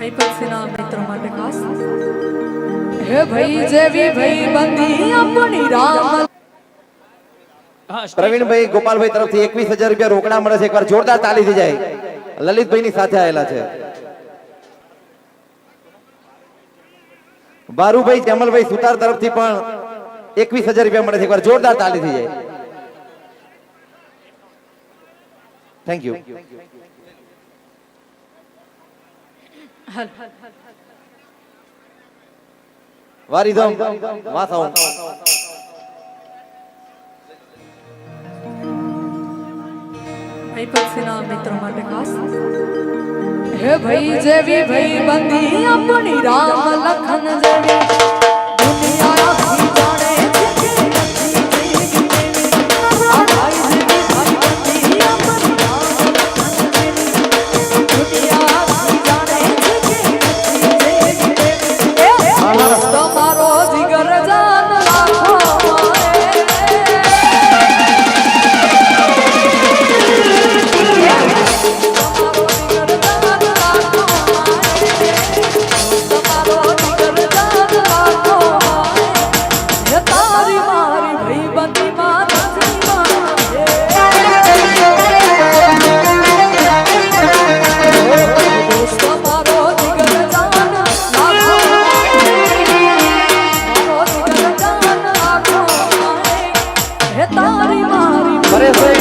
ભાઈ મિત્રો માટે ખાસ હે ભાઈ જેવી ભાઈ બંધી આપણી રામ. પ્રવીણભાઈ ગોપાલભાઈ તરફથી એકવીસ હજાર રૂપિયા રોકડા મળે છે. એકવાર જોરદાર તાલી થઈ જાય. લલિતભાઈ ની સાથે આવેલા છે. બારુભાઈ જમલભાઈ સુતાર તરફથી પણ એકવીસ હજાર રૂપિયા મળે છે. એકવાર જોરદાર તાલી થઈ જાય. થેન્ક યુ વારીધમ દો માથા પક્ષીના મિત્રો માટે ખાસ. હે ભાઈ જેવી ભાઈ બંધી આપણી રામ લખન જેવી মারি মারি